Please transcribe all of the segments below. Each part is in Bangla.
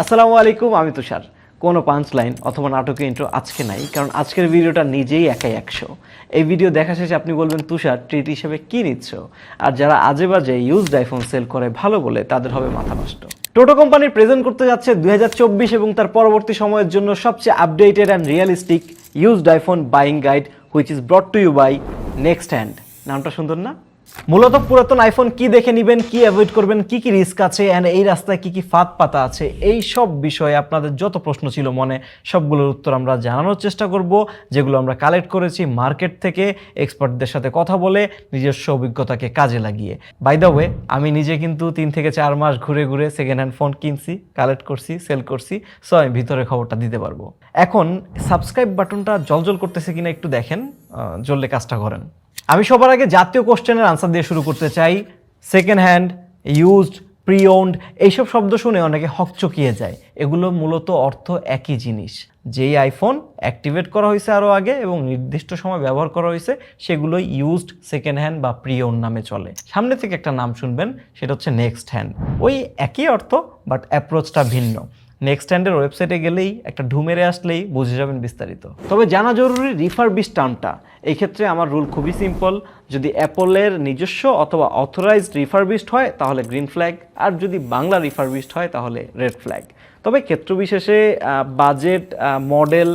আসসালামু আলাইকুম, আমি তুষার। কোনো পাঞ্চ লাইন অথবা নাটকের ইন্ট্রো আজকে নাই, কারণ আজকের ভিডিওটা নিজেই একাই একশো। এই ভিডিও দেখা শেষে আপনি বলবেন, তুষার ট্রিট হিসেবে কী নিচ্ছ? আর যারা আজে বাজে ইউজড আইফোন সেল করে ভালো বলে, তাদের হবে মাথা নষ্ট। টোটো কোম্পানি প্রেজেন্ট করতে যাচ্ছে দুই হাজার চব্বিশ এবং তার পরবর্তী সময়ের জন্য সবচেয়ে updated and realistic used iPhone buying guide which is brought to you by next hand নামটা সুন্দর না? মূলত পুরাতন আইফোন কি দেখে নেবেন, কি অ্যাভয়েড করবেন, কি কি রিস্ক আছে অ্যান্ড এই রাস্তায় কি কি ফাঁদ পাতা আছে, এই সব বিষয়ে আপনাদের যত প্রশ্ন ছিল মনে, সবগুলোর উত্তর আমরা জানানোর চেষ্টা করব, যেগুলো আমরা কালেক্ট করেছি মার্কেট থেকে এক্সপার্টদের সাথে কথা বলে নিজস্ব অভিজ্ঞতাকে কাজে লাগিয়ে। বাই দ্য ওয়ে আমি নিজে কিন্তু তিন থেকে চার মাস ঘুরে ঘুরে সেকেন্ড হ্যান্ড ফোন কিনছি কালেক্ট করছি সেল করছি সো আমি ভিতরে খবরটা দিতে পারব। এখন সাবস্ক্রাইব বাটনটা জলজল করতেছে কিনা একটু দেখেন। জ্বললে কাজটা করেন। আমি সবার আগে জাতীয় কোশ্চেনের আনসার দিয়ে শুরু করতে চাই। Second hand used pre owned এইসব শব্দ শুনে অনেকে হকচকিয়ে যায়। এগুলো মূলত অর্থ একই জিনিস। যেই আইফোন অ্যাক্টিভেট করা হয়েছে আরও আগে এবং নির্দিষ্ট সময় ব্যবহার করা হয়েছে, সেগুলোই ইউজড সেকেন্ড হ্যান্ড বা প্রি ওন্ড নামে চলে। সামনে থেকে একটা নাম শুনবেন, সেটা হচ্ছে নেক্সট হ্যান্ড ওই একই অর্থ বাট অ্যাপ্রোচটা ভিন্ন। নেক্সট হ্যান্ডের ওয়েবসাইটে গেলেই, একটা ঢু মেরে আসলেই বুঝে যাবেন বিস্তারিত। তবে জানা জরুরি রিফারবিশ টার্মটা এই ক্ষেত্রে আমার রুল খুবই সিম্পল যদি অ্যাপলের নিজস্ব অথবা অথরাইজড রিফারবিশড হয়, তাহলে গ্রিন ফ্ল্যাগ আর যদি বাংলা রিফারবিশড হয়, তাহলে রেড ফ্ল্যাগ তবে ক্ষেত্র বিশেষে বাজেট মডেল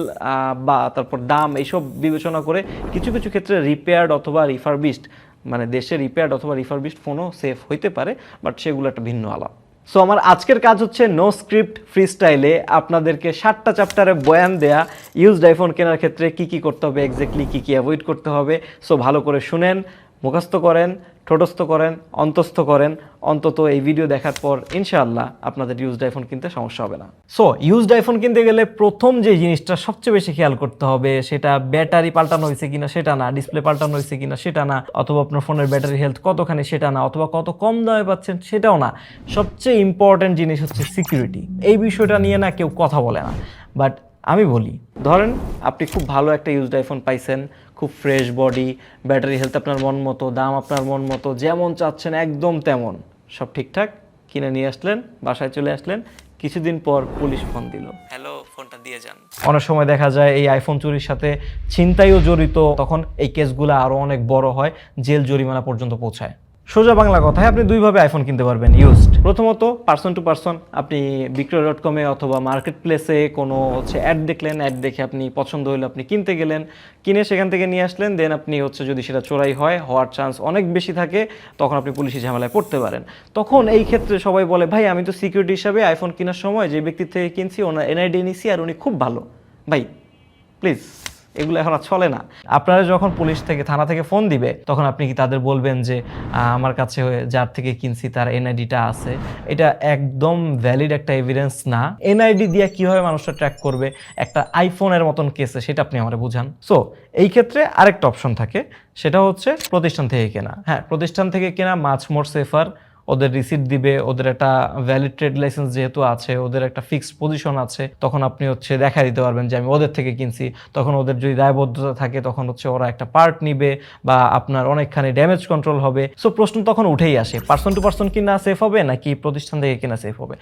বা তারপর দাম এইসব বিবেচনা করে কিছু কিছু ক্ষেত্রে রিপেয়ার্ড অথবা রিফারবিশড মানে দেশে রিপেয়ার্ড অথবা রিফারবিশড ফোনও সেফ হইতে পারে বাট সেগুলো একটা ভিন্ন আলাপ। সো আমার আজকের কাজ হচ্ছে নো স্ক্রিপ্ট ফ্রি স্টাইলে আপনাদেরকে সাতটা চ্যাপ্টারে বয়ান দেয়া ইউজ আইফোন কেনার ক্ষেত্রে কি কি করতে হবে এক্স্যাক্টলি কি কি অ্যাভয়েড করতে হবে। সো ভালো করে শুনেন। মুখস্থ করেন, ঠোঁটস্থ করেন, অন্তস্থ করেন। অন্তত এই ভিডিও দেখার পর ইনশাআল্লাহ আপনাদের ইউজড আইফোন কিনতে সমস্যা হবে না। সো ইউজড আইফোন কিনতে গেলে প্রথম যে জিনিসটা সবচেয়ে বেশি খেয়াল করতে হবে সেটা ব্যাটারি পাল্টানো হয়েছে কিনা সেটা না ডিসপ্লে পাল্টানো হয়েছে কিনা সেটা না, অথবা আপনার ফোনের ব্যাটারি হেলথ কতখানি সেটা না, অথবা কত কম দামে পাচ্ছেন সেটাও না। সবচেয়ে ইম্পর্ট্যান্ট জিনিস হচ্ছে সিকিউরিটি এই বিষয়টা নিয়ে না কেউ কথা বলে না। বাট আমি বলি, ধরেন আপনি খুব ভালো একটা ইউজড আইফোন পাইছেন খুব ফ্রেশ বডি ব্যাটারি হেলথ আপনার মন মতো দাম আপনার মন মতো যেমন চাচ্ছেন একদম তেমন। সব ঠিকঠাক? কিনে নিয়ে আসলেন বাসায় চলে আসলেন কিছুদিন পর পুলিশ ফোন দিল। হ্যালো ফোনটা দিয়ে যান। অনেক সময় দেখা যায় এই আইফোন চুরির সাথে ছিনতাইও জড়িত তখন এই কেসগুলো আরও অনেক বড় হয় জেল জরিমানা পর্যন্ত পৌঁছায়। সোজা বাংলা কথায় আপনি দুইভাবে আইফোন কিনতে পারবেন ইউজড প্রথমত পার্সন টু পার্সন আপনি বিক্রয় ডট কমে অথবা মার্কেট প্লেসে কোনো হচ্ছে অ্যাড দেখলেন অ্যাড দেখে আপনি পছন্দ হলে আপনি কিনতে গেলেন। কিনে সেখান থেকে নিয়ে আসলেন দেন আপনি হচ্ছে যদি সেটা চোরাই হয়, হওয়ার চান্স অনেক বেশি থাকে, তখন আপনি পুলিশি ঝামেলায় পড়তে পারেন। তখন এই ক্ষেত্রে সবাই বলে, ভাই, আমি তো সিকিউরিটি হিসাবে আইফোন কেনার সময় যে ব্যক্তির থেকে কিনছি, ওনার এনআইডি নিছি, আর উনি খুব ভালো। ভাই প্লিজ এগুলো এখন আর চলে না। আপনারা যখন পুলিশ থেকে, থানা থেকে ফোন দিবে, তখন আপনি কি তাদের বলবেন যে আমার কাছে যার থেকে কিনছি তার এনআইডিটা আছে। এটা একদম ভ্যালিড একটা এভিডেন্স না। এনআইডি দিয়ে কীভাবে মানুষটা ট্র্যাক করবে? একটা আইফোনের মতন কেসে সেটা আপনি আমার বুঝান। সো এই ক্ষেত্রে আরেকটা অপশন থাকে, সেটা হচ্ছে প্রতিষ্ঠান থেকে কেনা। হ্যাঁ প্রতিষ্ঠান থেকে কেনা মাছ মোর সেফার ওদের রিসিট দিবে, ওদের একটা ভ্যালিড ট্রেড লাইসেন্স যেহেতু আছে, ওদের একটা ফিক্সড পজিশন আছে, তখন আপনি হচ্ছে দেখা দিতে পারবেন যে আমি ওদের থেকে কিনছি। তখন ওদের যদি দায়বদ্ধতা থাকে, তখন হচ্ছে ওরা একটা পার্ট নিবে বা আপনার অনেকখানি ড্যামেজ কন্ট্রোল হবে। সো প্রশ্ন তখন উঠেই আসে পার্সন টু পার্সন কিনা সেফ হবে নাকি প্রতিষ্ঠান থেকে কেনা সেফ হবে?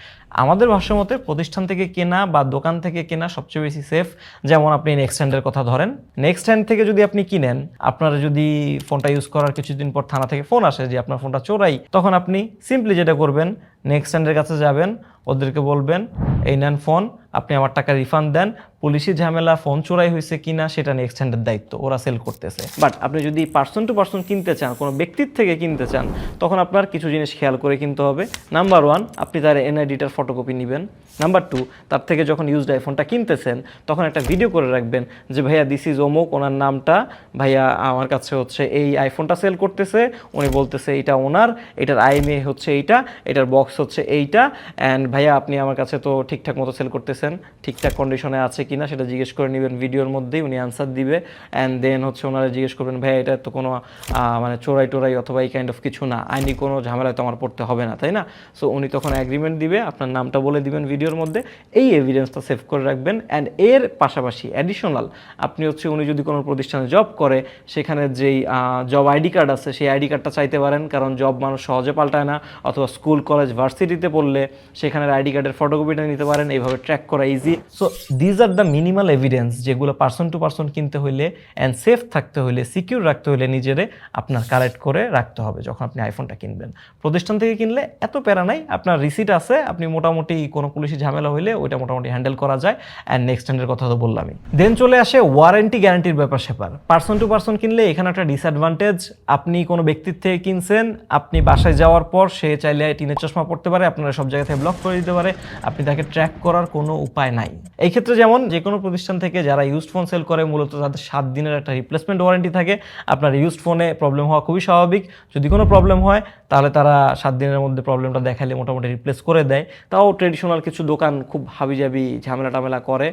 আমাদের ভাষ্য মতে প্রতিষ্ঠান থেকে কেনা বা দোকান থেকে কেনা সবচেয়ে বেশি সেফ যেমন আপনি নেক্সট হ্যান্ডের কথা ধরেন। নেক্সট হ্যান্ড থেকে যদি আপনি কিনেন, আপনার যদি ফোনটা ইউজ করার কিছুদিন পর থানা থেকে ফোন আসে যে আপনার ফোনটা চোরাই, তখন আপনি সিম্পলি যেটা করবেন নেক্সট হ্যান্ডের কাছে যাবেন, ওদেরকে বলবেন, এই নেন ফোন আপনি আমার টাকা রিফান্ড দেন। পুলিশি ঝামেলা ফোন চোরাই হয়েছে কি না সেটা নেক্সট হ্যান্ডের দায়িত্ব, ওরা সেল করতেছে। বাট আপনি যদি পার্সন টু পার্সন কিনতে চান, কোনো ব্যক্তির থেকে কিনতে চান, তখন আপনার কিছু জিনিস খেয়াল করে কিনতে হবে। নাম্বার ওয়ান আপনি তার এনআইডিটার ফটোকপি নেবেন। নাম্বার টু তার থেকে যখন ইউজড আইফোনটা কিনতেছেন, তখন একটা ভিডিও করে রাখবেন যে, ভাইয়া দিস ইজ অমুক, ওনার নামটা, ভাইয়া, আমার কাছে হচ্ছে এই আইফোনটা সেল করতেছে। উনি বলতেছে, এটা ওনার, এটার আইএমএ হচ্ছে এইটা, এটার বক্স হচ্ছে এইটা। অ্যান্ড ভাইয়া, আপনি আমার কাছে তো ঠিকঠাক মতো সেল করতেছেন। ঠিকঠাক কন্ডিশনে আছে কিনা সেটা জিজ্ঞেস করে নেবেন ভিডিওর মধ্যেই, উনি আনসার দিবে। অ্যান্ড দেন হচ্ছে ওনারা জিজ্ঞেস করবেন, ভাইয়া, এটা তো কোনো মানে চোরাই টোরাই অথবা এই কাইন্ড অফ কিছু না। আইনি কোনো ঝামেলায় তো আমার পড়তে হবে না, তাই না? সো উনি তখন অ্যাগ্রিমেন্ট দিবে, আপনার নামটা বলে দিবেন ভিডিওর মধ্যে। এই এভিডেন্সটা সেভ করে রাখবেন। অ্যান্ড এর পাশাপাশি অ্যাডিশনাল আপনি হচ্ছে উনি যদি কোনো প্রতিষ্ঠানে জব করে, সেখানে যেই জব আইডি কার্ড আছে, সেই আইডি কার্ডটা চাইতে পারেন। কারণ জব মানুষ সহজে পাল্টায় না। অথবা স্কুল কলেজ ভার্সিটিতে পড়লে সেখানে আইডি কার্ডের ফটোকপিটা নিতে পারেন, এইভাবে ট্র্যাক করা easy so these are the minimal evidence যেগুলো পার্সন টু পার্সন কিনতে হইলে অ্যান্ড সেফ থাকতে হইলে সিকিউর রাখতে হইলে নিজেরে আপনার কালেক্ট করে রাখতে হবে যখন আপনি আইফোনটা কিনবেন। প্রতিষ্ঠান থেকে কিনলে এত প্যারা নাই, আপনার রিসিট আছে, আপনি মোটামুটি কোনো পুলিশি ঝামেলা হইলে ওইটা মোটামুটি হ্যান্ডেল করা যায়। অ্যান্ড নেক্সট হ্যান্ডের কথা তো বললামই। দেন চলে আসে ওয়ারেন্টি গ্যারান্টির ব্যাপার সেপার পার্সন টু পার্সন কিনলে এখানে একটা ডিসঅ্যাডভান্টেজ আপনি কোনো ব্যক্তির থেকে কিনছেন, আপনি বাসায় যাওয়ার পর সে চাইলে টিনের চশমা পড়তে পারে, আপনারা সব জায়গা থেকে ব্লক করে দিতে পারে, আপনি তাকে ট্র্যাক করার কোনো উপায় নাই। এই ক্ষেত্রে যেমন যে কোনো প্রতিষ্ঠান থেকে যারা ইউজড ফোন সেল করে, মূলত তাদের সাত দিনের একটা রিপ্লেসমেন্ট ওয়ারেন্টি থাকে। আপনার ইউজড ফোনে প্রবলেম হওয়া খুবই স্বাভাবিক। যদি কোনো প্রবলেম হয়, তাহলে তারা সাত দিনের মধ্যে প্রবলেমটা দেখালে মোটামুটি রিপ্লেস করে দেয়। তাও ট্রেডিশনাল কিছু দোকান খুব হাবিজাবি ঝামেলা টামেলা করে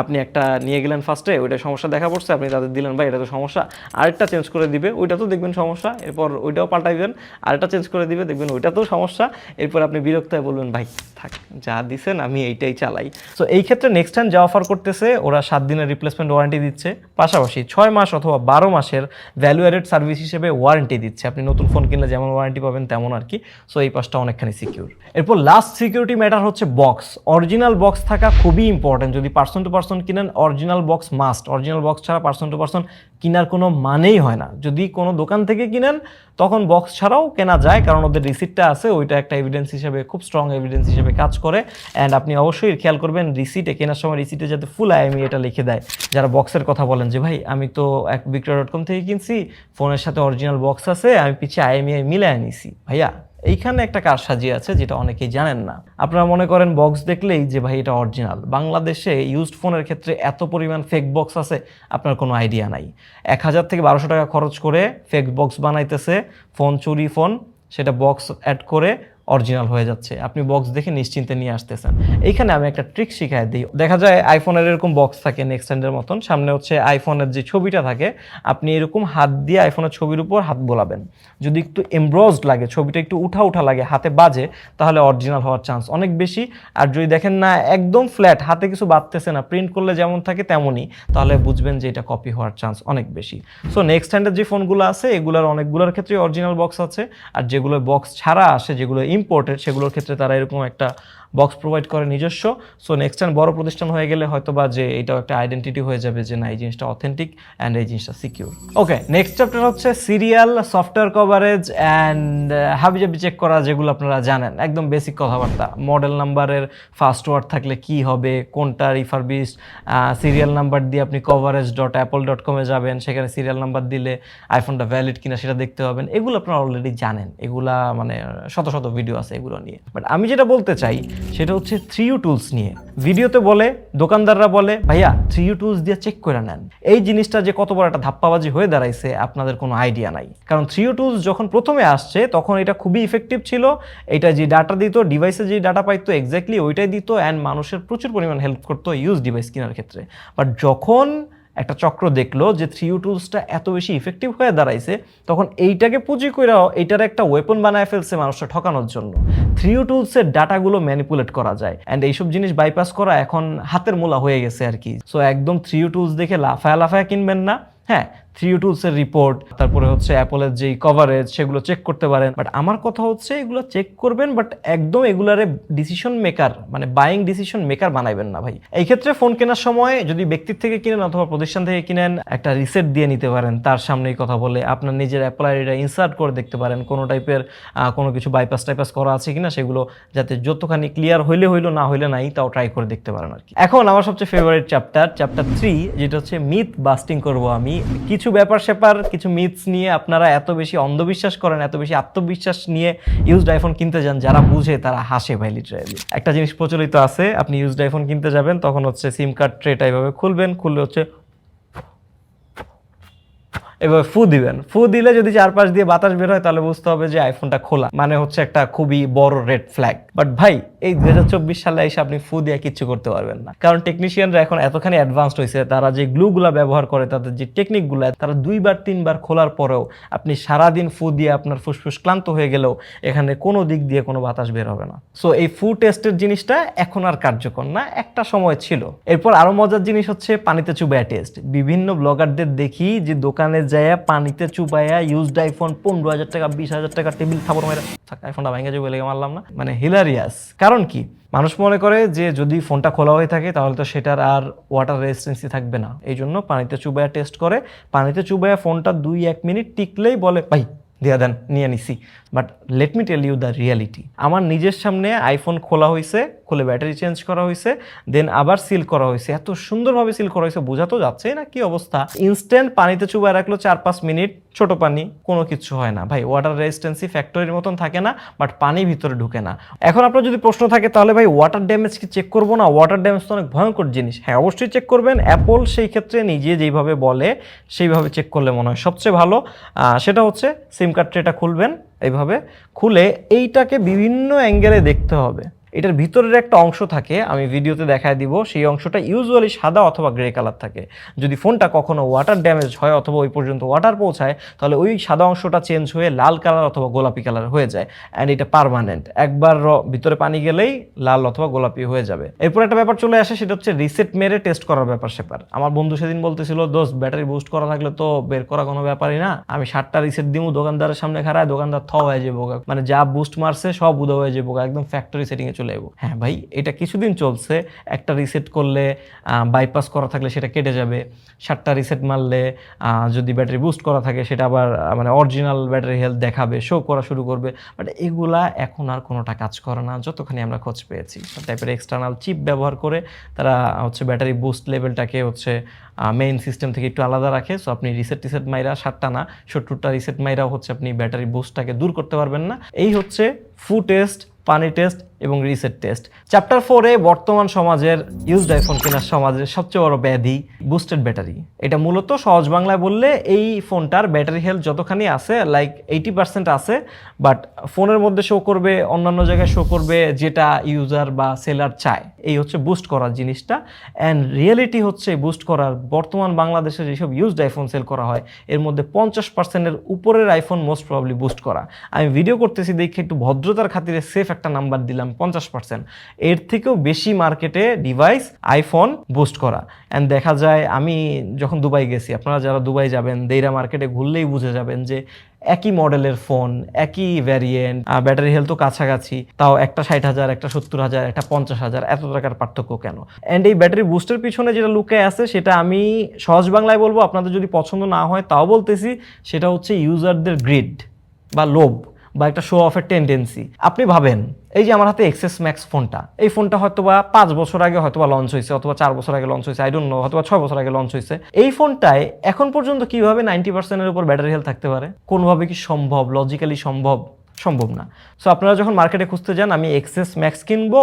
আপনি একটা নিয়ে গেলেন ফার্স্টে ওইটা সমস্যা দেখা পড়ছে, আপনি তাদের দিলেন, ভাই, এটা তো সমস্যা। আরেকটা চেঞ্জ করে দিবে, ওইটা তো দেখবেন সমস্যা, এরপর ওইটাও পাল্টাইবেন। আরেকটা চেঞ্জ করে দিবে, দেখবেন ওইটাতেও সমস্যা। এরপর আপনি বিরক্ত হয়ে বলবেন, ভাই, থাক, যা দিছেন আমি এইটাই চালাই। তো এই ক্ষেত্রে নেক্সট টাইম যা অফার করতেছে, ওরা সাত দিনের রিপ্লেসমেন্ট ওয়ারেন্টি দিচ্ছে। পাশাপাশি ছয় মাস অথবা বারো মাসের ভ্যালু অ্যাডেড সার্ভিস হিসেবে ওয়ারেন্টি দিচ্ছে। আপনি নতুন ফোন কিনলে যেমন ওয়ারেন্টি পাবেন, তেমন আর কি। সো এই পাশটা অনেকখানি সিকিউর এরপর লাস্ট সিকিউরিটি ম্যাটার হচ্ছে বক্স অরিজিনাল বক্স থাকা খুবই ইম্পর্টেন্ট যদি পার্সন টু পার্সন কিনেন original box must original box ছাড়া পার্সন টু পার্সন কেনার কোনো মানেই হয় না। যদি কোনো দোকান থেকে কিনেন তখন বক্স ছাড়াও কেনা যায়, কারণ ওদের রিসিটটা আছে, ওইটা একটা এভিডেন্স হিসেবে, খুব স্ট্রং এভিডেন্স হিসেবে কাজ করে। অ্যান্ড আপনি অবশ্যই খেয়াল করবেন রিসিটে কেনার সময় রিসিটে যাতে ফুল আইএমই এটা লিখে দেয়। যারা বক্সের কথা বলেন যে, ভাই, আমি তো এক বিক্রয় ডট কম থেকে কিনছি ফোনের সাথে অরিজিনাল বক্স আছে, আমি পিছিয়ে আইএমইআই মিলে আনিছি ভাইয়া এইখানে একটা কার সাজিয়ে আছে যেটা অনেকেই জানেন না। আপনারা মনে করেন বক্স দেখলেই যে ভাই এটা অরিজিনাল বাংলাদেশে ইউজড ফোনের ক্ষেত্রে এত পরিমাণ ফেক বক্স আছে, আপনার কোনো আইডিয়া নাই। এক হাজার থেকে বারোশো টাকা খরচ করে ফেক বক্স বানাইতেছে ফোন চুরি ফোন সেটা বক্স অ্যাড করে অরিজিনাল হয়ে যাচ্ছে। আপনি বক্স দেখে নিশ্চিন্তে নিয়ে আসতেছেন। এইখানে আমি একটা ট্রিক শিখাই দিই। দেখা যায় আইফোনের এরকম বক্স থাকে নেক্সট হ্যান্ডের মতন। সামনে হচ্ছে আইফোনের যে ছবিটা থাকে, আপনি এরকম হাত দিয়ে আইফোনের ছবির উপর হাত বোলাবেন। যদি একটু এমব্রোজড লাগে, ছবিটা একটু উঠা উঠা লাগে, হাতে বাজে, তাহলে অরিজিনাল হওয়ার চান্স অনেক বেশি। আর যদি দেখেন না, একদম ফ্ল্যাট হাতে কিছু বাঁধতেছে না প্রিন্ট করলে যেমন থাকে তেমনই, তাহলে বুঝবেন যে এটা কপি হওয়ার চান্স অনেক বেশি। সো নেক্সট হ্যান্ডের যে ফোনগুলো আছে, এগুলোর অনেকগুলোর ক্ষেত্রে অরিজিনাল বক্স আছে। আর যেগুলো বক্স ছাড়া আসে, যেগুলো ইম্পোর্টেড সেগুলোর ক্ষেত্রে তারা এরকম একটা বক্স প্রোভাইড করে নিজস্ব। সো নেক্সট টাইম বড় প্রতিষ্ঠান হয়ে গেলে হয়তো বা যে এটাও একটা আইডেন্টিটি হয়ে যাবে যে না, এই জিনিসটা অথেন্টিক অ্যান্ড এই জিনিসটা সিকিউর ওকে নেক্সট চ্যাপ্টার হচ্ছে সিরিয়াল সফটওয়্যার কভারেজ অ্যান্ড হাবিজাবি চেক করা যেগুলো আপনারা জানেন। একদম বেসিক কথাবার্তা। মডেল নাম্বারের ফার্স্ট ওয়ার্ড থাকলে কি হবে, কোনটা রিফারবিস সিরিয়াল নাম্বার দিয়ে আপনি কভারেজ ডট অ্যাপল ডট কমে যাবেন, সেখানে সিরিয়াল নাম্বার দিলে আইফোনটা ভ্যালিড কিনা সেটা দেখতে হবেন এগুলো আপনারা অলরেডি জানেন। এগুলা মানে শত শত ভিডিও আছে এগুলো নিয়ে। বাট আমি যেটা বলতে চাই সেটা হচ্ছে থ্রি ইউ টুলস নিয়ে। ভিডিওতে বলে, দোকানদাররা বলে, ভাইয়া থ্রি ইউ টুলস দিয়ে চেক করে নেন। এই জিনিসটা যে কত বড় একটা ধাপ্পাবাজি হয়ে দাঁড়াইছে, আপনাদের কোনো আইডিয়া নাই। কারণ থ্রি ইউ টুলস যখন প্রথমে আসছে, তখন এটা খুবই ইফেক্টিভ ছিল। এটা যে ডাটা দিত ডিভাইসে যে ডাটা পাইতো এক্স্যাক্টলি ওইটাই দিত অ্যান্ড মানুষের প্রচুর পরিমাণ হেল্প করতো ইউজ ডিভাইস কেনার ক্ষেত্রে। বাট যখন একটা চক্র দেখল যে থ্রি ইউ টুলসটা এত বেশি ইফেক্টিভ হয়ে দাঁড়াইছে, তখন এইটাকে পুঁজি করেও এইটার একটা ওয়েপন বানায় ফেলছে মানুষটা ঠকানোর জন্য। থ্রি ইউ টুলসের ডাটাগুলো ম্যানিপুলেট করা যায় অ্যান্ড এইসব জিনিস বাইপাস করা এখন হাতের মোলা হয়ে গেছে আর কি। সো একদম থ্রি ইউ টুলস দেখে লাফায় লাফায় কিনবেন না হ্যাঁ? থ্রি ইউ টুলসের রিপোর্ট তারপরে হচ্ছে অ্যাপলের যেই কভারেজ সেগুলো চেক করতে পারেন। বাট আমার কথা হচ্ছে, এগুলো চেক করবেন বাট একদম এগুলারে ডিসিশন মেকার মানে বাইং ডিসিশন মেকার বানাইবেন না ভাই। এই ক্ষেত্রে ফোন কেনার সময় যদি ব্যক্তির থেকে কিনেন অথবা প্রতিষ্ঠান থেকে কিনেন, একটা রিসেট দিয়ে নিতে পারেন। তার সামনেই কথা বলে আপনার নিজের অ্যাপল আইডিটা ইনসার্ট করে দেখতে পারেন। কোনো টাইপের কোনো কিছু বাইপাস টাইপাস করা আছে কিনা, সেগুলো যাতে যতখানি ক্লিয়ার হইলে হইল, না হইলে নাই, তাও ট্রাই করে দেখতে পারেন আর কি। এখন আমার সবচেয়ে ফেভারিট চ্যাপ্টার চ্যাপ্টার থ্রি যেটা হচ্ছে মিথ বাস্টিং করব আমি। কিছু ব্যাপার স্যাপার, কিছু মিথস নিয়ে আপনারা এত বেশি অন্ধবিশ্বাস করেন, এত বেশি আত্মবিশ্বাস নিয়ে ইউজড আইফোন কিনতে যান, যারা বুঝে তারা হাসে ভাই লিটারালি একটা জিনিস প্রচলিত আছে, আপনি ইউজড আইফোন কিনতে যাবেন, তখন হচ্ছে সিম কার্ড ট্রেটা এইভাবে খুলবেন, খুললে হচ্ছে এভাবে ফু দিবেন। ফু দিলে যদি চারপাশ দিয়ে বাতাস বের হয়, তাহলে বুঝতে হবে যে আইফোনটা খোলা। মানে হচ্ছে একটা খুবই বড় রেড ফ্ল্যাগ বাট ভাই, এই দু হাজার চব্বিশ সালে এসে আপনি ফু দিয়ে কিচ্ছু করতে পারবেন না। কারণ টেকনিশিয়ানরা এখন এতখানি অ্যাডভান্সড হয়েছে, তারা যে গ্লুগুলা ব্যবহার করে, তাদের যে টেকনিকগুলো তারা দুইবার, তিনবার খোলার পরেও আপনি সারাদিন ফু দিয়ে আপনার ফুসফুস ক্লান্ত হয়ে গেলেও এখানে কোনো দিক দিয়ে কোনো বাতাস বের হবে না। সো এই ফু টেস্টের জিনিসটা এখন আর কার্যকর না, একটা সময় ছিল। এরপর আরও মজার জিনিস হচ্ছে পানিতে চুবায়া টেস্ট বিভিন্ন ব্লগারদের দেখি যে দোকানে যায়, পানিতে চুপাইয়া ইউজড আইফোন পনেরো হাজার টাকা, বিশ হাজার টাকা টেবিল থাপড় মেরে আইফোনটা ভেঙে যাবে লেগে মারলাম না। মানে হিলারিয়াস কারণ কি? মানুষ মনে করে যে যদি ফোনটা খোলা হয়ে থাকে, তাহলে তো সেটার আর ওয়াটার রেজিস্টেন্সি থাকবে না। এই জন্য পানিতে চুবাইয়া টেস্ট করে। পানিতে চুবাইয়া ফোনটা দুই এক মিনিট টিকলেই বলে, ভাই দিয়া দেন নিয়ে নিছি but let me tell you the reality আমার নিজের সামনে আইফোন খোলা হয়েছে খুলে ব্যাটারি চেঞ্জ করা হয়েছে দেন আবার সিল করা হয়েছে এত সুন্দরভাবে সিল করা হয়েছে বোঝা তো যাচ্ছে না কি অবস্থা। ইনস্ট্যান্ট পানিতে চুবায় রাখল চার পাঁচ মিনিট, ছোট পানি, কোনো কিছু হয় না। ভাই ওয়াটার রেজিস্টেন্সি ফ্যাক্টরির মতন থাকে না বাট পানি ভিতরে ঢুকে না। এখন আপনার যদি প্রশ্ন থাকে, তাহলে ভাই ওয়াটার ড্যামেজ কি চেক করব না? ওয়াটার ড্যামেজ তো অনেক ভয়ঙ্কর জিনিস। হ্যাঁ অবশ্যই চেক করবেন। অ্যাপল সেই ক্ষেত্রে নিজে যেইভাবে বলে, সেইভাবে চেক করলে মনে হয় সবচেয়ে ভালো। সেটা হচ্ছে সিম কার্ড এটা খুলবেন এইভাবে। খুলে এইটাকে বিভিন্ন অ্যাঙ্গেলে দেখতে হবে। এটার ভিতরের একটা অংশ থাকে, আমি ভিডিওতে দেখায় দিব, সেই অংশটা ইউজুয়ালি সাদা অথবা গ্রে কালার থাকে। যদি ফোনটা কখনো ওয়াটার ড্যামেজ হয় অথবা ওই পর্যন্ত ওয়াটার পৌঁছায়, তাহলে ওই সাদা অংশটা চেঞ্জ হয়ে লাল কালার অথবা গোলাপি কালার হয়ে যায় অ্যান্ড এটা পারমানেন্ট একবার ভিতরে পানি গেলেই লাল অথবা গোলাপি হয়ে যাবে। এরপর একটা ব্যাপার চলে আসে, সেটা হচ্ছে রিসেট মেরে টেস্ট করার ব্যাপার সেপার আমার বন্ধু সেদিন বলতেছিল, দোস্ত, ব্যাটারি বুস্ট করা থাকলে তো বের করা কোনো ব্যাপারই না। আমি ষাটটা রিসেট দিমু, দোকানদারের সামনে খারায় দোকানদার থ হয়ে যাব। মানে যা বুস্ট মারছে সব উদা হয়ে যাব, একদম ফ্যাক্টরি সেটিং এ চলে যাব। হ্যাঁ ভাই, এটা কিছুদিন চলছে। একটা রিসেট করলে বাইপাস করা থাকলে সেটা কেটে যাবে। সাতটা রিসেট মারলে যদি ব্যাটারি বুস্ট করা থাকে, সেটা আবার মানে অরিজিনাল ব্যাটারি হেলথ দেখাবে শো করা শুরু করবে। বাট এগুলা এখন আর কোনোটা কাজ করে না, যতখানি আমরা খোঁজ পেয়েছি। টাইপের এক্সটার্নাল চিপ ব্যবহার করে তারা হচ্ছে ব্যাটারি বুস্ট লেভেলটাকে হচ্ছে মেইন সিস্টেম থেকে একটু আলাদা রাখে। সো আপনি রিসেট টিসেট মাইরা সাতটা না, সত্তরটা রিসেট মাইরাও হচ্ছে আপনি ব্যাটারি বুস্টটাকে দূর করতে পারবেন না। এই হচ্ছে ফু টেস্ট, পানি টেস্ট এবং রিসেট টেস্ট। চ্যাপ্টার ফোরে বর্তমান সমাজের ইউজড আইফোন কেনার সমাজের সবচেয়ে বড় ব্যাধি বুস্টেড ব্যাটারি এটা মূলত সহজ বাংলায় বললে এই ফোনটার ব্যাটারি হেলথ যতখানি আছে লাইক এইটি পার্সেন্ট আছে বাট ফোনের মধ্যে শো করবে, অন্যান্য জায়গায় শো করবে যেটা ইউজার বা সেলার চায়। এই হচ্ছে বুস্ট করার জিনিসটা। অ্যান্ড রিয়েলিটি হচ্ছে বুস্ট করার বর্তমান বাংলাদেশে যেসব ইউজড আইফোন সেল করা হয়, এর মধ্যে পঞ্চাশ পার্সেন্টের উপরের আইফোন মোস্ট প্রবলি বুস্ট করা। আমি ভিডিও করতেছি দেখে একটু ভদ্রতার খাতিরে সেফ একটা নাম্বার দিলাম পঞ্চাশ পার্সেন্ট এর থেকেও বেশি মার্কেটে ডিভাইস আইফোন বুস্ট করা। অ্যান্ড দেখা যায় আমি যখন দুবাই গেছি, আপনারা যারা দুবাই যাবেন, দেইরা মার্কেটে ঘুরলেই বুঝে যাবেন যে একই মডেলের ফোন একই ভ্যারিয়েন্ট ব্যাটারি হেলথও কাছাকাছি, তাও একটা ষাট হাজার, একটা সত্তর হাজার, একটা পঞ্চাশ হাজার, এত টাকার পার্থক্য কেন? অ্যান্ড এই ব্যাটারি বুস্টের পিছনে যেটা লুকে আছে, সেটা আমি সহজ বাংলায় বলব, আপনাদের যদি পছন্দ না হয় তাও বলতেছি, সেটা হচ্ছে ইউজারদের গ্রিড বা লোভ। বা একটা শো অফের টেন্ডেন্সি আপনি ভাবেন, এই যে আমার হাতে এক্সেস ম্যাক্স ফোনটা এই ফোনটা হয়তো বা পাঁচ বছর আগে হয়তো বা লঞ্চ হয়েছে, অথবা চার বছর আগে লঞ্চ হয়েছে আই ডোন্ট নো হয়তো বা ছয় বছর আগে লঞ্চ হয়েছে। এই ফোনটায় এখন পর্যন্ত কীভাবে নাইনটি পার্সেন্টের উপর ব্যাটারি হেলথ থাকতে পারে? কোনোভাবে কি সম্ভব? লজিক্যালি সম্ভব? সম্ভব না। সো আপনারা যখন মার্কেটে খুঁজতে যান, আমি এক্সেস ম্যাক্স কিনবো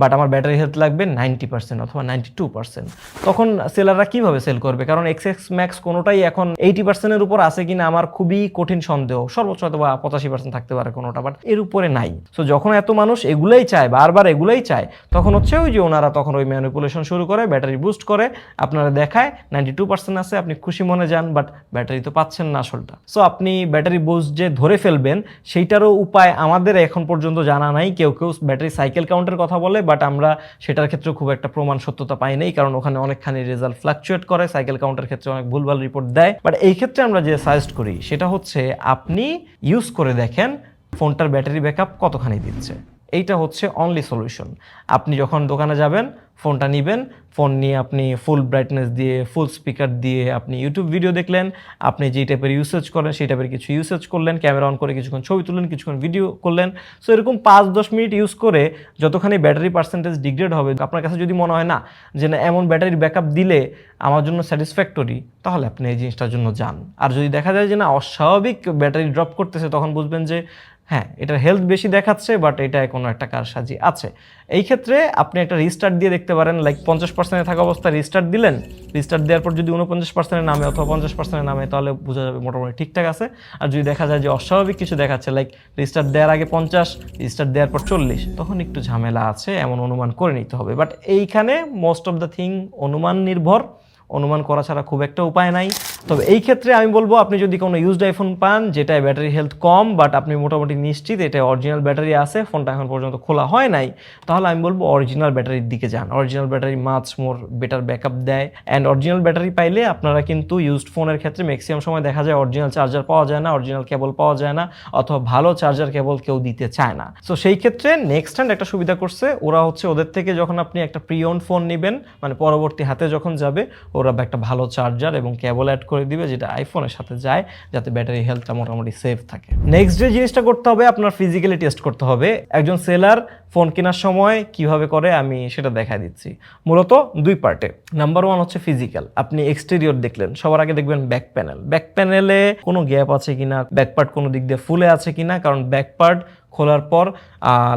বাট আমার ব্যাটারি হেলথ লাগবে নাইনটি পার্সেন্ট অথবা নাইনটি টু পার্সেন্ট তখন সেলাররা কীভাবে সেল করবে? কারণ এক্সএক্স ম্যাক্স কোনোটাই এখন এইটি পার্সেন্টের উপর আছে কিনা আমার খুবই কঠিন সন্দেহ। সর্বোচ্চ হয়তো বা পঁচাশি পার্সেন্ট থাকতে পারে কোনোটা বাট এর উপরে নাই। সো যখন এত মানুষ এগুলাই চায়, বারবার এগুলাই চায়, তখন হচ্ছে ওই যে ওনারা তখন ওই ম্যানিপুলেশন শুরু করে ব্যাটারি বুস্ট করে, আপনারা দেখায় নাইনটি টু পার্সেন্ট আছে, আপনি খুশি মনে যান বাট ব্যাটারি তো পাচ্ছেন না আসলটা। সো আপনি ব্যাটারি বুস্ট যে ধরে ফেলবেন, সেইটারও উপায় আমাদের এখন পর্যন্ত জানা নাই। কেউ কেউ ব্যাটারি সাইকেল কাউন্টের কথা বলে বাট আমরা সেটার ক্ষেত্রে খুব একটা প্রমাণ সত্যতা পাই নাই, কারণ ওখানে অনেকখানি রেজাল্ট ফ্লাকচুয়েট করে সাইকেল কাউন্টার ক্ষেত্রে অনেক ভুলভাল রিপোর্ট দেয়। বাট এই ক্ষেত্রে আমরা যে সাজেস্ট করি, সেটা হচ্ছে আপনি ইউজ করে দেখেন ফোনটার ব্যাটারি ব্যাকআপ কতখানি দিচ্ছে। এইটা হচ্ছে অনলি সলিউশন আপনি যখন দোকানে যাবেন ফোনটা নেবেন। ফোন নিয়ে আপনি ফুল ব্রাইটনেস দিয়ে ফুল স্পিকার দিয়ে আপনি ইউটিউব ভিডিও দেখলেন। আপনি যেই টাইপের ইউসেজ করেন, সেই টাইপের কিছু ইউসেজ করলেন। ক্যামেরা অন করে কিছুক্ষণ ছবি তুললেন, কিছুক্ষণ ভিডিও করলেন। সো এরকম পাঁচ দশ মিনিট ইউজ করে যতখানি ব্যাটারি পার্সেন্টেজ ডিগ্রেড হবে, আপনার কাছে যদি মনে হয় না যে না, এমন ব্যাটারির ব্যাকআপ দিলে আমার জন্য স্যাটিসফ্যাক্টরি তাহলে আপনি এই জিনিসটার জন্য যান। আর যদি দেখা যায় যে না, অস্বাভাবিক ব্যাটারি ড্রপ করতেছে, তখন বুঝবেন যে হ্যাঁ এটার হেলথ বেশি দেখাচ্ছে বাট এটা কোনো একটা কারসাজি আছে। এই ক্ষেত্রে আপনি একটা রিস্টার্ট দিয়ে দেখতে পারেন লাইক পঞ্চাশ পার্সেন্টে থাকা অবস্থায় রিস্টার্ট দিলেন রিস্টার্ট দেওয়ার পর যদি উনপঞ্চাশ পার্সেন্টের নামে অথবা পঞ্চাশ পার্সেন্টের নামে, তাহলে বোঝা যাবে মোটামুটি ঠিকঠাক আছে। আর যদি দেখা যায় যে অস্বাভাবিক কিছু দেখাচ্ছে লাইক রিস্টার্ট দেওয়ার আগে পঞ্চাশ রিস্টার্ট দেওয়ার পর চল্লিশ, তখন একটু ঝামেলা আছে, এমন অনুমান করে নিতে হবে। বাট এইখানে মোস্ট অফ দ্য থিং অনুমান নির্ভর। অনুমান করা ছাড়া খুব একটা উপায় নাই। তবে এই ক্ষেত্রে আমি বলব, আপনি যদি কোনো ইউজড আইফোন পান, যেটায় ব্যাটারি হেলথ কম বাট আপনি মোটামুটি নিশ্চিত এটা অরিজিনাল ব্যাটারি আছে ফোনটা এখন পর্যন্ত খোলা হয় নাই, তাহলে আমি বলব অরিজিনাল ব্যাটারির দিকে যান। Original battery much more better backup দেয়। অ্যান্ড অরিজিনাল ব্যাটারি পাইলে আপনারা কিন্তু ইউজড ফোনের ক্ষেত্রে ম্যাক্সিমাম সময় দেখা যায় অরিজিনাল চার্জার পাওয়া যায় না অরিজিনাল কেবল পাওয়া যায় না, অথবা ভালো চার্জার কেবল কেউ দিতে চায় না। সো সেই ক্ষেত্রে নেক্সট হ্যান্ড একটা সুবিধা করছে, ওরা হচ্ছে ওদের থেকে যখন আপনি একটা প্রি ওন ফোন নেবেন মানে পরবর্তী হাতে যখন যাবে ওরা একটা ভালো চার্জার এবং কেবল অ্যাড করে দিবে যেটা আইফোনের সাথে যায়, যাতে ব্যাটারি হেলথটা মোটামুটি সেফ থাকে। নেক্সট যে জিনিসটা করতে হবে, আপনার ফিজিক্যালি টেস্ট করতে হবে। একজন সেলার ফোন কেনার সময় কীভাবে করে আমি সেটা দেখা দিচ্ছি। মূলত দুই পার্টে নাম্বার ওয়ান হচ্ছে ফিজিক্যাল আপনি এক্সটেরিয়র দেখলেন, সবার আগে দেখবেন ব্যাক প্যানেল ব্যাক প্যানেলে কোনো গ্যাপ আছে কিনা ব্যাক পার্ট কোনো দিক দিয়ে ফুলে আছে কিনা, কারণ ব্যাক পার্ট খোলার পর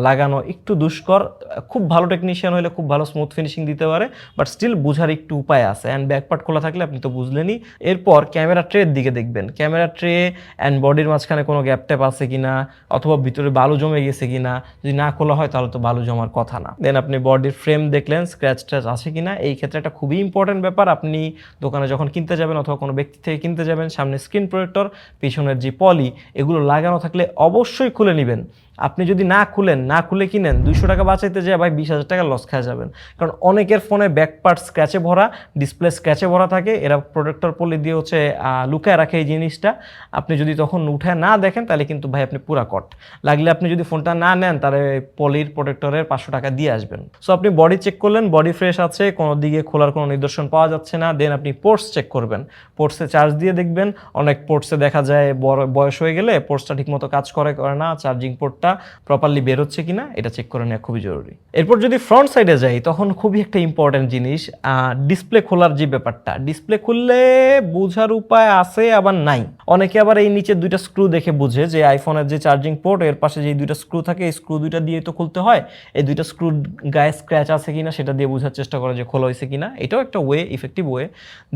লাগানো একটু দুষ্কর, খুব ভালো টেকনিশিয়ান হলে খুব ভালো স্মুথ ফিনিশিং দিতে পারে বাট স্টিল বোঝার একটু উপায় আছে। অ্যান্ড ব্যাকপার্ট খোলা থাকলে আপনি তো বুঝলেনই। এরপর ক্যামেরা ট্রের দিকে দেখবেন। ক্যামেরা ট্রে অ্যান্ড বডির মাঝখানে কোনো গ্যাপ ট্যাপ আছে কি না অথবা ভিতরে বালু জমে গেছে কিনা, যদি না খোলা হয় তাহলে তো বালু জমার কথা না। দেন আপনি বডির ফ্রেম দেখলেন স্ক্র্যাচ ট্র্যাচ আছে কি না এই ক্ষেত্রে একটা খুবই ইম্পর্টেন্ট ব্যাপার। আপনি দোকানে যখন কিনতে যাবেন অথবা কোনো ব্যক্তি থেকে কিনতে যাবেন, সামনে স্ক্রিন প্রোটেক্টর পিছনের যে পলি এগুলো লাগানো থাকলে অবশ্যই খুলে নেবেন। আপনি যদি না খুলেন, না খুলে কিনেন, দুইশো টাকা বাঁচাইতে যায় ভাই, বিশ হাজার টাকা লস খাওয়া যাবেন। কারণ অনেকের ফোনে ব্যাক পার্ট স্ক্র্যাচে ভরা ডিসপ্লে স্ক্র্যাচে ভরা থাকে। এরা প্রোটেক্টর পলি দিয়ে হচ্ছে লুকায় রাখে এই জিনিসটা। আপনি যদি তখন উঠে না দেখেন, তাহলে কিন্তু ভাই আপনি পুরা কট লাগলে আপনি যদি ফোনটা না নেন, তাহলে পলির প্রোটেক্টরের পাঁচশো টাকা দিয়ে আসবেন। সো আপনি বডি চেক করলেন বডি ফ্রেশ আছে, কোনো দিকে খোলার কোনো নিদর্শন পাওয়া যাচ্ছে না। দেন আপনি পোর্টস চেক করবেন। পোর্টসে চার্জ দিয়ে দেখবেন। অনেক পোর্টসে দেখা যায় বয়স হয়ে গেলে পোর্টসটা ঠিকমতো কাজ করে করে না চার্জিং পোর্টটা প্রপারলি বের হচ্ছে কিনা, এটা চেক করে নেওয়া খুবই জরুরি। এরপর যদি ফ্রন্ট সাইডে যাই, তখন খুবই একটা ইম্পর্টেন্ট জিনিস ডিসপ্লে খোলার যে ব্যাপারটা ডিসপ্লে খুললে বোঝার উপায় আছে, আবার নাই। অনেকে আবার এই নিচে দুইটা স্ক্রু দেখে বুঝে যে আইফোনের যে চার্জিং পোর্ট এর পাশে যে দুইটা স্ক্রু থাকে, এই স্ক্রু দুইটা দিয়ে তো খুলতে হয়। এই দুইটা স্ক্রু গায়ে স্ক্র্যাচ আছে কিনা, সেটা দিয়ে বোঝার চেষ্টা করে যে খোলা হয়েছে কিনা। এটাও একটা ওয়ে ইফেক্টিভ ওয়ে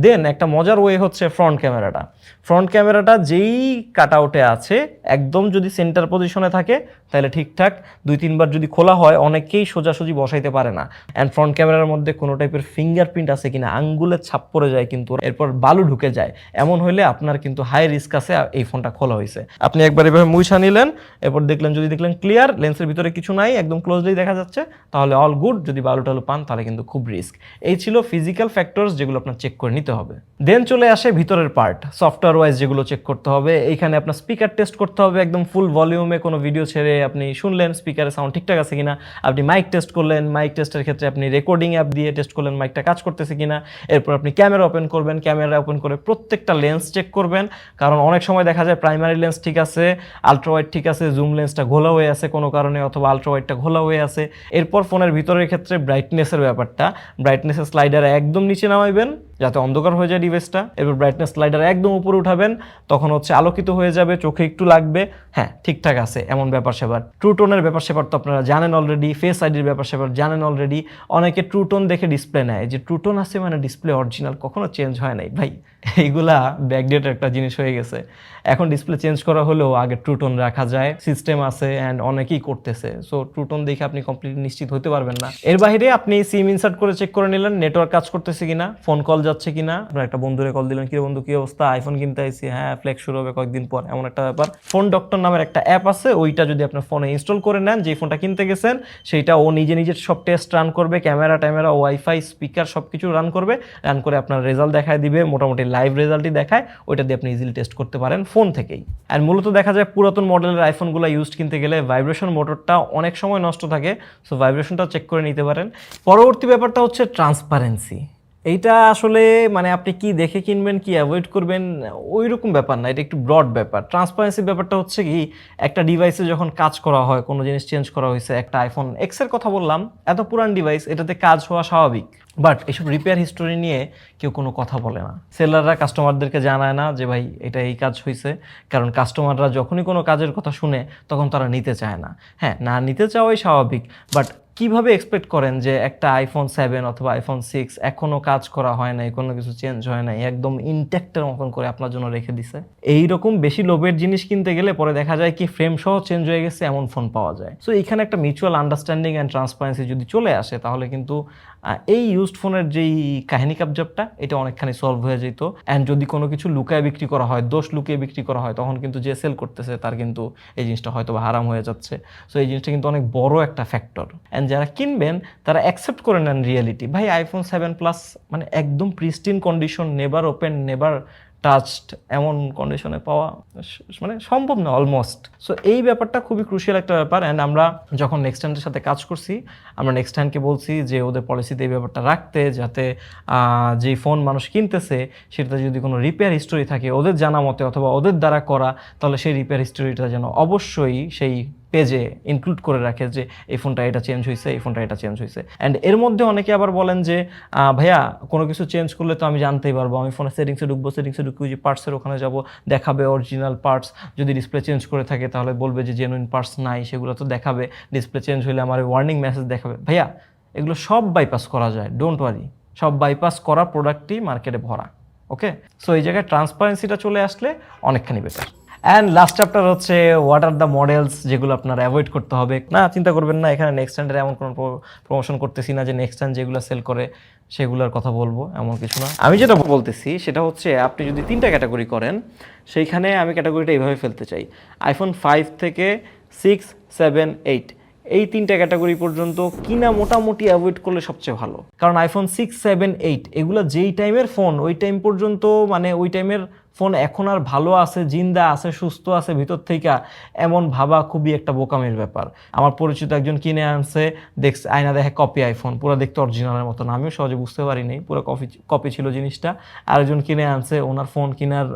দেন একটা মজার ওয়ে হচ্ছে ফ্রন্ট ক্যামেরাটা ফ্রন্ট ক্যামেরাটা যেই কাট আউটে আছে, একদম যদি সেন্টার পজিশনে থাকে, তাহলে ঠিকঠাক দুই, তিনবার যদি খোলা হয়, অনেকেই সোজাসুজি বসাইতে পারে না। অ্যান্ড ফ্রন্ট ক্যামেরার মধ্যে কোনো টাইপের ফিঙ্গারপ্রিন্ট আছে কিনা আঙ্গুলের ছাপ পড়ে যায় কিন্তু, এরপর বালু ঢুকে যায়। এমন হলে আপনার কিন্তু হাই রিস্ক আছে, এই ফোনটা খোলা হয়েছে আপনি একবার এভাবে মুইছা নিলেন, এরপর দেখলেন, যদি দেখলেন ক্লিয়ার লেন্সের ভিতরে কিছু নাই, একদম ক্লোজলি দেখা যাচ্ছে, তাহলে অল গুড যদি বালু টালু পান, তাহলে কিন্তু খুব রিস্ক এই ছিল ফিজিক্যাল ফ্যাক্টরস যেগুলো আপনার চেক করে নিতে হবে। দেন চলে আসে ভিতরের পার্ট সফটওয়্যার ওয়াইজ যেগুলো চেক করতে হবে। এইখানে আপনার স্পিকার টেস্ট করতে হবে, একদম ফুল ভলিউমে কোনো ভিডিও ছেড়ে আপনি শুনলেন স্পিকারের সাউন্ড ঠিকঠাক আছে কিনা, আপনি মাইক টেস্ট করলেন মাইক টেস্টের ক্ষেত্রে আপনি রেকর্ডিং অ্যাপ দিয়ে টেস্ট করলেন মাইকটা কাজ করতেছে কিনা, এরপর আপনি ক্যামেরা ওপেন করবেন ক্যামেরা ওপেন করে প্রত্যেকটা লেন্স চেক করবেন, কারণ অনেক সময় দেখা যায় প্রাইমারি লেন্স ঠিক আছে আলট্রা ওয়াইড ঠিক আছে জুম লেন্সটা ঘোলা হয়ে আছে কোনো কারণে অথবা আলট্রা ওয়াইডটা ঘোলা হয়ে আছে। এরপর ফোনের ভিতরের ক্ষেত্রে ব্রাইটনেসের ব্যাপারটা ব্রাইটনেসের স্লাইডার একদম নিচে নামাইবেন যাতে অন্ধকার হয়ে যায় ডিভাইসটা, এবার ব্রাইটনেস স্লাইডার একদম উপরে উঠাবেন, তখন হচ্ছে আলোকিত হয়ে যাবে, চোখে একটু লাগবে। হ্যাঁ ঠিকঠাক আছে, এমন ব্যাপার সেবার ট্রুটোনের ব্যাপার সেবার তো আপনারা জানেন অলরেডি ফেস আইডির ব্যাপার সেবার জানেন অলরেডি অনেকে ট্রুটোন দেখে ডিসপ্লে নেয়। যে ট্রুটোন আছে মানে ডিসপ্লে অরিজিনাল কখনো চেঞ্জ হয় নাই। ভাই এইগুলা ব্যাকডেটের একটা জিনিস হয়ে গেছে। এখন ডিসপ্লে চেঞ্জ করা হলেও আগে ট্রুটোন রাখা যায় সিস্টেম আছে অ্যান্ড অনেকেই করতেছে। সো ট্রুটোন দেখে আপনি কমপ্লিট নিশ্চিত হতে পারবেন না। এর বাইরে আপনি সিম ইনসার্ট করে চেক করে নিলেন নেটওয়ার্ক কাজ করতেছে কিনা ফোন কল যাচ্ছে কিনা। আপনার একটা বন্ধুরে কল দিলেন, কি বন্ধু, কি অবস্থা? আইফোন কিনতে আইছি হ্যাঁ ফ্লেক্স শুরু হবে কয়েকদিন পর। এমন একটা ব্যাপার। ফোন ডক্টর নামের একটা অ্যাপ আছে, ওইটা যদি আপনার ফোনে ইনস্টল করে নেন যে ফোনটা কিনতে গেছেন, সেইটা ও নিজে নিজের সব টেস্ট রান করবে ক্যামেরা ট্যামেরা ওয়াইফাই স্পিকার সব কিছু রান করবে রান করে আপনার রেজাল্ট দেখায় দিবে, মোটামুটি লাইভ রেজাল্টই দেখায়, ওইটা দিয়ে আপনি ইজিলি টেস্ট করতে পারেন ফোন থেকেই। অ্যান্ড মূলত দেখা যায় পুরাতন মডেলের আইফোনগুলো ইউজ কিনতে গেলে ভাইব্রেশন মোটরটা অনেক সময় নষ্ট থাকে সো ভাইব্রেশনটা চেক করে নিতে পারেন। পরবর্তী ব্যাপারটা হচ্ছে ট্রান্সপারেন্সি এইটা আসলে মানে আপনি কি দেখে কিনবেন, কি অ্যাভয়েড করবেন ওই রকম ব্যাপার না, এটা একটু ব্রড ব্যাপার। ট্রান্সপারেন্সি ব্যাপারটা হচ্ছে কি, একটা ডিভাইসে যখন কাজ করা হয়, কোনো জিনিস চেঞ্জ করা হয়েছে, একটা আইফোন এক্সের কথা বললাম, এত পুরান ডিভাইস এটাতে কাজ হওয়া স্বাভাবিক। বাট এসব রিপেয়ার হিস্টোরি নিয়ে কেউ কোনো কথা বলে না। সেলাররা কাস্টমারদেরকে জানায় না যে, ভাই, এটা এই কাজ হয়েছে। কারণ কাস্টমাররা যখনই কোনো কাজের কথা শুনে, তখন তারা নিতে চায় না। হ্যাঁ না নিতে চাওয়াই স্বাভাবিক বাট কীভাবে এক্সপেক্ট করেন যে একটা আইফোন সেভেন অথবা আইফোন সিক্স এখনও কাজ করা হয় নাই, কোনো কিছু চেঞ্জ হয় নাই, একদম ইনট্যাক্টের মতন করে আপনার জন্য রেখে দিছে? এইরকম বেশি লোভের জিনিস কিনতে গেলে পরে দেখা যায় কি ফ্রেম সহ চেঞ্জ হয়ে গেছে, এমন ফোন পাওয়া যায়। সো এখানে একটা মিউচুয়াল আন্ডারস্ট্যান্ডিং অ্যান্ড ট্রান্সপারেন্সি যদি চলে আসে, তাহলে কিন্তু এই ইউজড ফোনের যেই কাহিনী কাবজাবটা এটা অনেকখানি সলভ হয়ে যেত। অ্যান্ড যদি কোনো কিছু লুকায় বিক্রি করা হয়, দোষ লুকিয়ে বিক্রি করা হয়, তখন কিন্তু যে সেল করতেছে, তার কিন্তু এই জিনিসটা হয়তো হারাম হয়ে যাচ্ছে। সো এই জিনিসটা কিন্তু অনেক বড় একটা ফ্যাক্টর অ্যান্ড যারা কিনবেন, তারা অ্যাকসেপ্ট করে নেন রিয়েলিটি ভাই আইফোন সেভেন প্লাস মানে একদম pristine condition never open never touched এমন কন্ডিশনে পাওয়া মানে সম্ভব না অলমোস্ট সো এই ব্যাপারটা খুবই ক্রুশিয়াল একটা ব্যাপার অ্যান্ড আমরা যখন নেক্সট হ্যান্ডের সাথে কাজ করছি, আমরা নেক্সট হ্যান্ডকে বলছি যে ওদের পলিসিতে এই ব্যাপারটা রাখতে যাতে যে ফোন মানুষ কিনতেছে, সেটাতে যদি কোনো রিপেয়ার হিস্টোরি থাকে, ওদের জানা মতে অথবা ওদের দ্বারা করা, তাহলে সেই রিপেয়ার হিস্টোরিটা যেন অবশ্যই সেই পেজে ইনক্লুড করে রাখে যে এই ফোনটা এটা চেঞ্জ হয়েছে এই ফোনটা এটা চেঞ্জ হয়েছে অ্যান্ড এর মধ্যে অনেকে আবার বলেন যে ভাইয়া, কোনো কিছু চেঞ্জ করলে তো আমি জানতেই পারব। আমি ফোনের সেটিংসে ঢুকবো সেটিংসে ঢুকবো যে পার্টসের ওখানে যাব, দেখাবে অরিজিনাল পার্টস যদি ডিসপ্লে চেঞ্জ করে থাকে তাহলে বলবে যে জেনুইন পার্টস নাই, সেগুলো তো দেখাবে। ডিসপ্লে চেঞ্জ হলে আমার ওয়ার্নিং মেসেজ দেখাবে। ভাইয়া, এগুলো সব বাইপাস করা যায় ডোন্ট ওয়ারি সব বাইপাস করা প্রোডাক্টই মার্কেটে ভরা ওকে সো এই জায়গায় ট্রান্সপারেন্সিটা চলে আসলে অনেকখানি বেটার অ্যান্ড লাস্ট চ্যাপ্টার হচ্ছে হোয়াট আর দ্য মডেলস যেগুলো আপনার অ্যাভয়েড করতে হবে। না, চিন্তা করবেন না, এখানে নেক্সট হ্যান্ডের এমন কোনো প্রমোশন করতেছি না যে নেক্সট হ্যান্ড যেগুলো সেল করে সেগুলোর কথা বলব, এমন কিছু না। আমি যেটা বলতেছি সেটা হচ্ছে আপনি যদি তিনটা ক্যাটাগরি করেন, সেইখানে আমি ক্যাটাগরিটা এইভাবে ফেলতে চাই। আইফোন ফাইভ থেকে সিক্স সেভেন এইট এই তিনটা ক্যাটাগরি পর্যন্ত কিনা মোটামুটি অ্যাভয়েড করলে সবচেয়ে ভালো। কারণ আইফোন সিক্স সেভেন এইট এগুলো যেই টাইমের ফোন ওই টাইম পর্যন্ত মানে ওই টাইমের ফোন এখন আর ভালো আছে, জিন্দা আছে, সুস্থ আছে, ভিতর থেকে এমন ভাবা খুবই একটা বোকামের ব্যাপার। আমার পরিচিত একজন কিনে আনছে, দেখছে, আয়না দেখে কপি আইফোন পুরো দেখতে অরিজিনালের মতন। আমিও সহজে বুঝতে পারিনি, পুরো কপি কপি ছিল জিনিসটা। আরেকজন কিনে আনছে, ওনার ফোন কেনার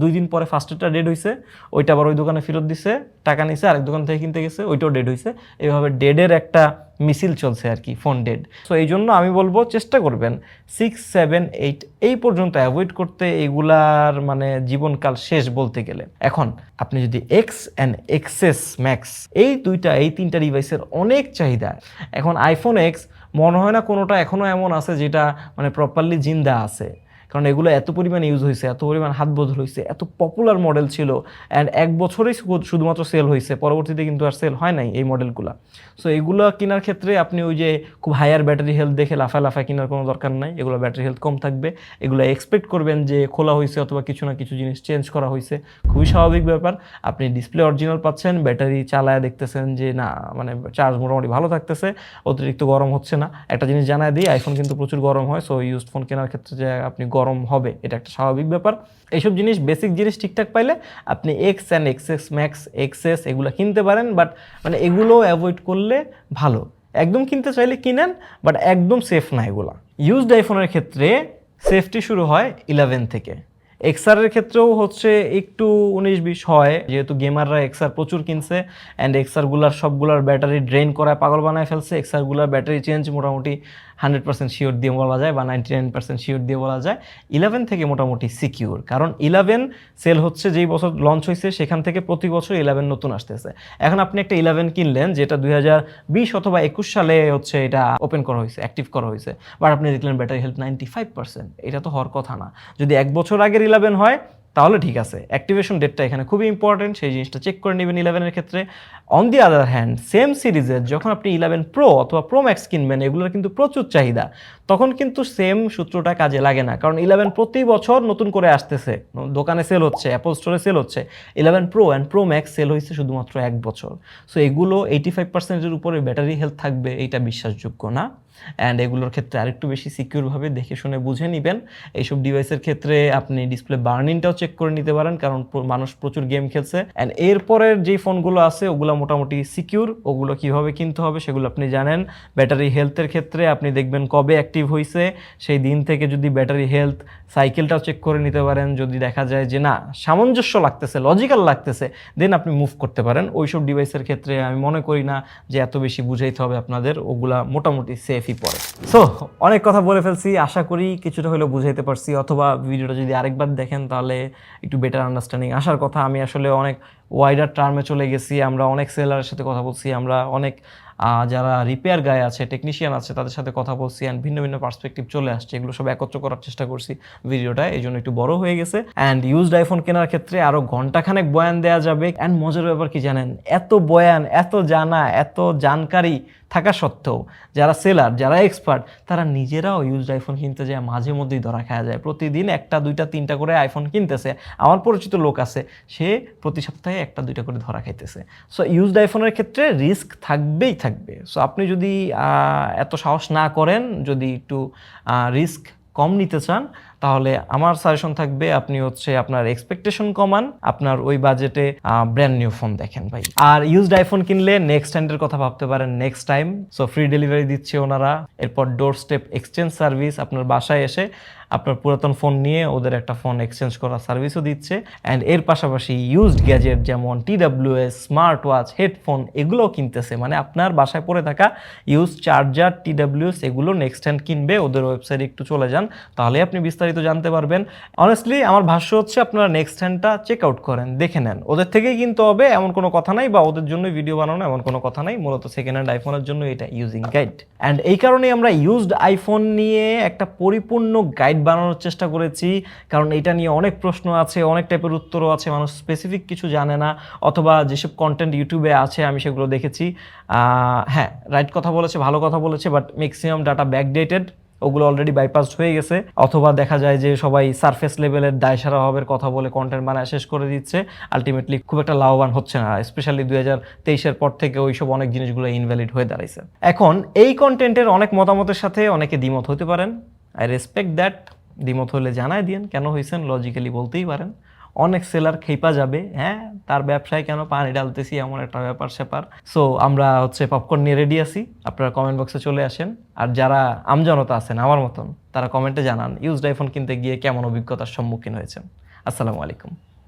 দুই দিন পরে ফার্স্টেরটা ডেড হয়েছে ওইটা আবার ওই দোকানে ফেরত দিছে, টাকা নিছে, আরেক দোকান থেকে কিনতে গেছে, ওইটাও ডেড হয়েছে এইভাবে ডেডের একটা মিছিল চলছে আর কি ফোন ডেড সো এই জন্য আমি বলব চেষ্টা করবেন সিক্স সেভেন এইট এই পর্যন্ত অ্যাভয়েড করতে এগুলার মানে জীবনকাল শেষ বলতে গেলে। এখন আপনি যদি এক্স অ্যান্ড এক্সেস ম্যাক্স এই দুইটা, এই তিনটা ডিভাইসের অনেক চাহিদা। এখন আইফোন এক্স মনে হয় না কোনোটা এখনও এমন আছে যেটা মানে প্রপারলি জিন্দা আছে। কারণ এগুলো এত পরিমাণ ইউজ হয়েছে, এত পরিমাণ হাত বদল হয়েছে, এত পপুলার মডেল ছিল অ্যান্ড এক বছরেই শুধুমাত্র সেল হয়েছে, পরবর্তীতে কিন্তু আর সেল হয় নাই এই মডেলগুলো সো এগুলো কেনার ক্ষেত্রে আপনি ওই যে খুব হায়ার ব্যাটারি হেলথ দেখে লাফা লাফা কেনার কোনো দরকার নাই, এগুলো ব্যাটারি হেলথ কম থাকবে। এগুলো এক্সপেক্ট করবেন যে খোলা হয়েছে অথবা কিছু না কিছু জিনিস চেঞ্জ করা হয়েছে। খুবই স্বাভাবিক ব্যাপার। আপনি ডিসপ্লে অরিজিনাল পাচ্ছেন ব্যাটারি চালায় দেখতেছেন যে না মানে চার্জ মোটামুটি ভালো থাকতেছে, অতিরিক্ত গরম হচ্ছে না। একটা জিনিস জানায় দিই আইফোন কিন্তু প্রচুর গরম হয় সো ইউজড ফোন কেনার ক্ষেত্রে যে আপনি গরম হবে, এটা একটা স্বাভাবিক ব্যাপার। এইসব জিনিস বেসিক জিনিস ঠিকঠাক পাইলে আপনি X and XS max XS এগুলো কিনতে পারেন বাট মানে এগুলো অ্যাভয়েড করলে ভালো। একদম কিনতে চাইলে কিনেন বাট একদম সেফ না এগুলো। ইউজড আইফোনের ক্ষেত্রে সেফটি শুরু হয় ইলেভেন থেকে। এক্সআরের ক্ষেত্রেও হচ্ছে একটু উনিশ বিশ হয়, যেহেতু গেমাররা এক্সআর প্রচুর কিনছে অ্যান্ড এক্সআরগুলার সবগুলার ব্যাটারি ড্রেন করায়, পাগল বানায় ফেলছে এক্সআরগুলার ব্যাটারি চেঞ্জ মোটামুটি হান্ড্রেড পার্সেন্ট শিওর দিয়ে বলা যায় বা নাইনটি নাইন পার্সেন্ট শিওর দিয়ে বলা যায়। ইলেভেন থেকে মোটামুটি সিকিউর, কারণ ইলেভেন সেল হচ্ছে যেই বছর লঞ্চ হয়েছে সেখান থেকে প্রতি বছর ইলেভেন নতুন আসতেছে। এখন আপনি একটা ইলেভেন কিনলেন, যেটা দুই হাজার বিশ অথবা একুশ সালে হচ্ছে এটা ওপেন করা হয়েছে অ্যাক্টিভ করা হয়েছে বাট আপনি দেখলেন battery health ninety five percent এটা তো হওয়ার কথা না। যদি এক বছর আগের ইলেভেন হয় তাহলে ঠিক আছে অ্যাক্টিভেশন ডেটটা এখানে খুবই ইম্পর্টেন্ট সেই জিনিসটা চেক করে নেবেন ইলেভেনের ক্ষেত্রে। On the other hand same সিরিজের যখন আপনি ইলেভেন প্রো অথবা প্রো ম্যাক্স কিনবেন, এগুলোর কিন্তু প্রচুর চাহিদা। তখন কিন্তু সেম সূত্রটা কাজে লাগে না, কারণ ইলেভেন প্রতি বছর নতুন করে আসতেছে। দোকানে সেল হচ্ছে অ্যাপল স্টোরে সেল হচ্ছে। Eleven pro and pro max sale হয়েছে শুধুমাত্র এক বছর। সো এগুলো এইটি ফাইভ পার্সেন্টের উপরে ব্যাটারি হেলথ থাকবে, এইটা বিশ্বাসযোগ্য না। অ্যান্ড এগুলোর ক্ষেত্রে আরেকটু বেশি সিকিউরভাবে দেখে শুনে বুঝে নেবেন। এইসব ডিভাইসের ক্ষেত্রে আপনি ডিসপ্লে বার্নিংটাও চেক করে নিতে পারেন, কারণ মানুষ প্রচুর গেম খেলছে। অ্যান্ড এরপরের যেই ফোনগুলো আছে, ওগুলো মোটামুটি সিকিউর ওগুলো কীভাবে কিনতে হবে সেগুলো আপনি জানেন। ব্যাটারি হেলথের ক্ষেত্রে আপনি দেখবেন কবে অ্যাক্টিভ হয়েছে সেই দিন থেকে যদি ব্যাটারি হেলথ সাইকেলটাও চেক করে নিতে পারেন। যদি দেখা যায় যে না, সামঞ্জস্য লাগতেছে লজিক্যাল লাগতেছে দেন আপনি মুভ করতে পারেন। ওইসব ডিভাইসের ক্ষেত্রে আমি মনে করি না যে এত বেশি বুঝাইতে হবে আপনাদের। ওগুলা মোটামুটি সেফই পড়ে সো অনেক কথা বলে ফেলছি, আশা করি কিছুটা হলেও বুঝাইতে পারছি, অথবা ভিডিওটা যদি আরেকবার দেখেন তাহলে একটু বেটার আন্ডারস্ট্যান্ডিং আসার কথা, আমি আসলে অনেক ওয়াইডার টার্মে চলে গেছি, আমরা অনেক সেলারের সাথে কথা বলছি, আমরা অনেক যারা রিপেয়ার গায়ে আছে টেকনিশিয়ান আছে, তাদের সাথে কথা বলছি অ্যান্ড ভিন্ন ভিন্ন পার্সপেক্টিভ চলে আসছে, এগুলো সব একত্র করার চেষ্টা করছি ভিডিওটা এই জন্য একটু বড় হয়ে গেছে। অ্যান্ড ইউজড আইফোন কেনার ক্ষেত্রে আরও ঘন্টাখানেক বয়ান দেওয়া যাবে। অ্যান্ড মজার ব্যাপার কি জানেন? এত বয়ান, এত জানা, এত জানকারি থাকা সত্ত্বেও যারা সেলার যারা এক্সপার্ট তারা নিজেরাও ইউজড আইফোন কিনতে যায়, মাঝে মধ্যেই ধরা খাওয়া যায়। প্রতিদিন একটা, দুইটা, তিনটা করে আইফোন কিনতেছে। আমার পরিচিত লোক আছে, সে প্রতি সপ্তাহে একটা, দুইটা করে ধরা খাইতেছে। সো ইউজড আইফোনের ক্ষেত্রে রিস্ক থাকবেই থাকবে। সো আপনি যদি এত সাহস না করেন, যদি একটু রিস্ক কম নিতে চান, তাহলে আমার সাজেশন থাকবে আপনি হচ্ছে আপনার এক্সপেকটেশন কমান, আপনার ওই বাজেটে ব্র্যান্ড নিউ ফোন দেখেন ভাই। আর ইউজড আইফোন কিনলে নেক্সট হ্যান্ডের কথা ভাবতে পারেন next time so free delivery দিচ্ছে ওনারা, এরপর ডোর স্টেপ এক্সচেঞ্জ সার্ভিস আপনার বাসায় এসে আপনার পুরাতন ফোন নিয়ে ওদের একটা ফোন এক্সচেঞ্জ করার সার্ভিসও দিচ্ছে। অ্যান্ড এর পাশাপাশি ইউজড গ্যাজেট যেমন টিডাব্লিউএস স্মার্ট ওয়াচ হেডফোন এগুলোও কিনতেছে। মানে আপনার বাসায় পড়ে থাকা ইউজ চার্জার টিডাব্লিউএস এগুলো নেক্সট হ্যান্ড কিনবে, ওদের ওয়েবসাইটে একটু চলে যান তাহলে আপনি বিস্তারিত জানতে পারবেন। অনেস্টলি আমার ভাষ্য হচ্ছে আপনারা নেক্সট হ্যান্ডটা চেক আউট করেন, দেখে নেন। ওদের থেকেই কিনতে হবে, এমন কোনো কথা নাই বা ওদের জন্য ভিডিও বানানো এমন কোনো কথা নাই, মূলত সেকেন্ড হ্যান্ড আইফোনের জন্য এটা ইউজিং গাইড অ্যান্ড এই কারণেই আমরা ইউজড আইফোন নিয়ে একটা পরিপূর্ণ গাইড বানানোর চেষ্টা করেছি, কারণ এটা নিয়ে অনেক প্রশ্ন আছে, অনেক টাইপের উত্তরও আছে, মানুষ স্পেসিফিক কিছু জানে না, অথবা যেসব কন্টেন্ট ইউটিউবে আছে, আমি সেগুলো দেখেছি। হ্যাঁ রাইট কথা বলেছে, ভালো কথা বলেছে বাট ম্যাক্সিমাম ডাটা ব্যাকডেটেড ওগুলো অলরেডি বাইপাস হয়ে গেছে। অথবা দেখা যায় যে সবাই সারফেস লেভেলের দায়সারা হবের কথা বলে কন্টেন্ট বানায় শেষ করে দিচ্ছে আলটিমেটলি খুব একটা লাভবান হচ্ছে না স্পেশালি দুই হাজার তেইশের পর থেকে ওইসব অনেক জিনিসগুলো ইনভ্যালিড হয়ে দাঁড়াইছে। এখন, এই কন্টেন্টের অনেক মতামতের সাথে অনেকে দ্বিমত হতে পারেন। আই রেসপেক্ট দ্যাট দ্বিমত হলে জানাই দিন কেন হয়েছেন লজিক্যালি বলতেই পারেন। অনেক সেলার খেপা যাবে হ্যাঁ তার ব্যবসায় কেন পানি ডালতেছি এমন একটা ব্যাপার স্যাপার। সো আমরা হচ্ছে পপকর্ন নিয়ে রেডি আছি, আপনারা কমেন্ট বক্সে চলে আসেন। আর যারা আমজনতা আছেন, আমার মতন, তারা কমেন্টে জানান ইউজ ডাইফোন কিনতে গিয়ে কেমন অভিজ্ঞতার সম্মুখীন হয়েছেন। আসসালামু আলাইকুম।